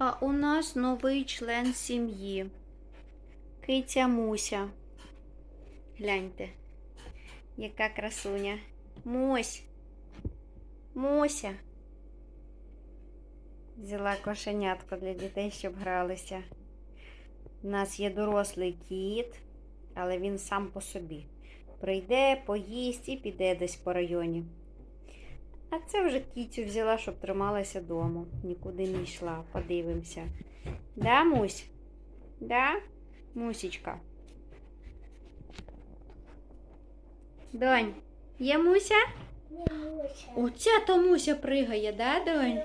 А у нас новий член сім'ї. Киця Муся. Гляньте, яка красуня. Мусь. Муся. Взяла кошенятко для дітей, щоб гралися. У нас є дорослий кіт, але він сам по собі. Прийде, поїсть і піде десь по районі. А це вже кітю взяла, щоб трималася вдома. Нікуди не йшла. Подивимося. Да, Мусь? Да? Мусічка. Донь, є Муся? Оця то Муся пригає, да, Донь?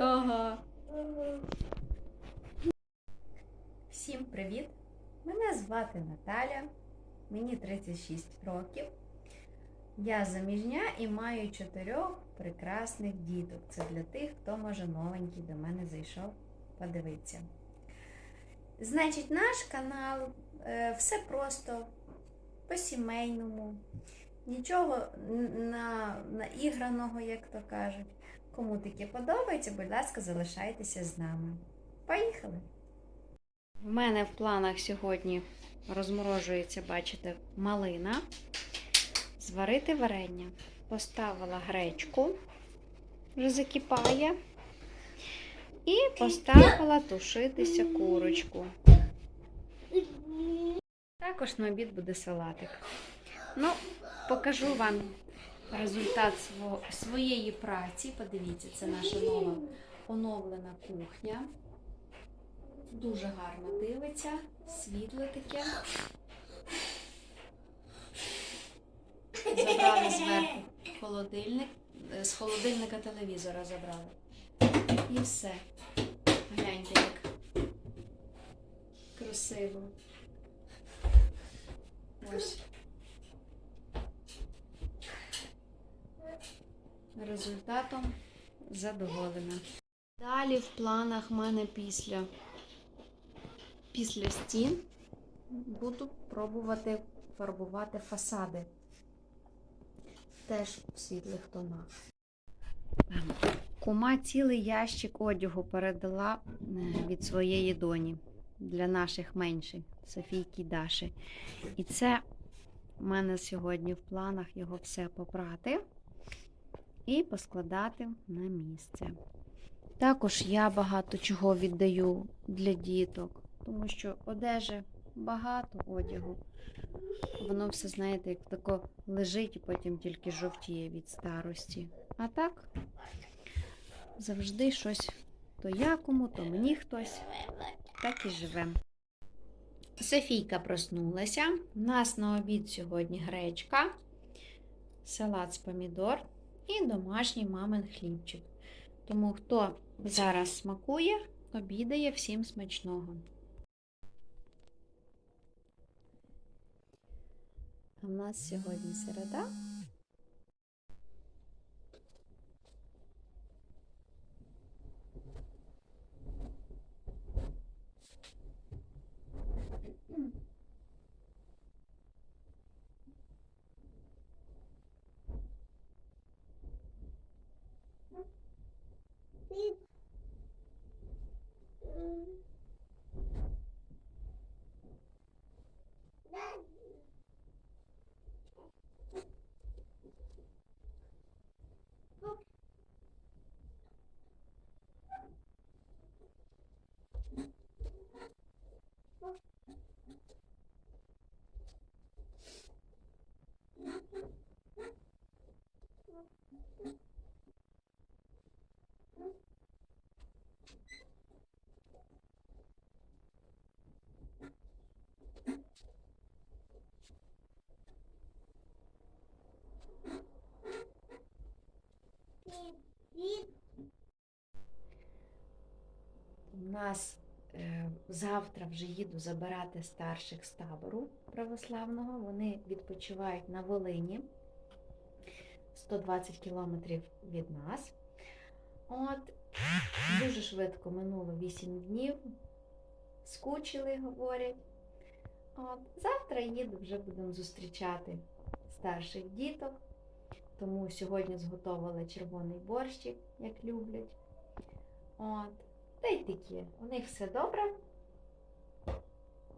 Ага. Всім привіт! Мене звати Наталя, мені 36 років. Я заміжня і маю чотирьох прекрасних діток. Це для тих, хто може новенький до мене зайшов подивитися. Значить, наш канал е, все просто по-сімейному, нічого на, наіграного, як то кажуть. Кому таке подобається, будь ласка, залишайтеся з нами. Поїхали! В мене в планах сьогодні розморожується, бачите, малина. Зварити варення. Поставила гречку, вже закипає. І поставила тушитися курочку. Також на обід буде салатик. Ну, покажу вам результат сво- своєї праці. Подивіться, це наша нова оновлена кухня. Дуже гарно дивиться, світло таке. Забрали зверху холодильник, е, з холодильника телевізора забрали. І все. Гляньте, як красиво. Ось. Результатом задоволена. Далі в планах в мене після, після стін буду пробувати фарбувати фасади. Теж в світлих тонах. Кума цілий ящик одягу передала е, від своєї доні для наших менших Софійки Даші. І це в мене сьогодні в планах його все попрати і поскладати на місце. Також я багато чого віддаю для діток, тому що одежі багато одягу. Воно все, знаєте, як тако лежить і потім тільки жовтіє від старості. А так завжди щось то я кому, то мені хтось. Так і живе. Софійка проснулася. У нас на обід сьогодні гречка, салат з помідор і домашній мамин хлібчик. Тому хто зараз смакує, обідає всім смачного. А в нас сьогодні середа. У нас е, завтра вже їду забирати старших з табору православного. Вони відпочивають на Волині 120 кілометрів від нас. От, дуже швидко минуло 8 днів. Скучили, говорять. От, завтра їду, вже будемо зустрічати старших діток. Тому сьогодні зготовила червоний борщик, як люблять. От. Та й такі. У них все добре.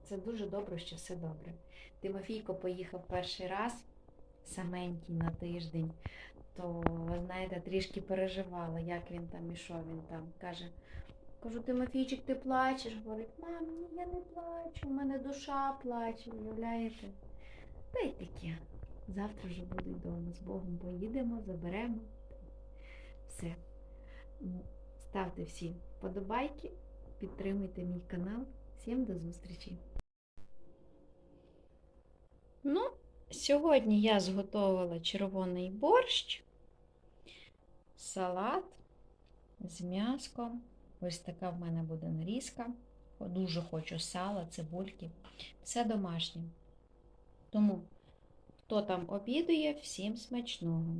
Це дуже добре, що все добре. Тимофійко поїхав перший раз саменький на тиждень, то, знаєте, трішки переживала, як він там і що він там. Каже, кажу, Тимофійчик, ти плачеш? Говорить, мам, я не плачу, у мене душа плаче, уявляєте? Та й таке. Завтра вже буду вдома. З Богом поїдемо, заберемо. Все. Ну, Ставте всі вподобайки, підтримуйте мій канал. Всім до зустрічі! Ну, сьогодні я зготовила червоний борщ, салат з м'яском. Ось така в мене буде нарізка. Дуже хочу сала, цибульки. Все домашнє. Тому, хто там обідує, всім смачного.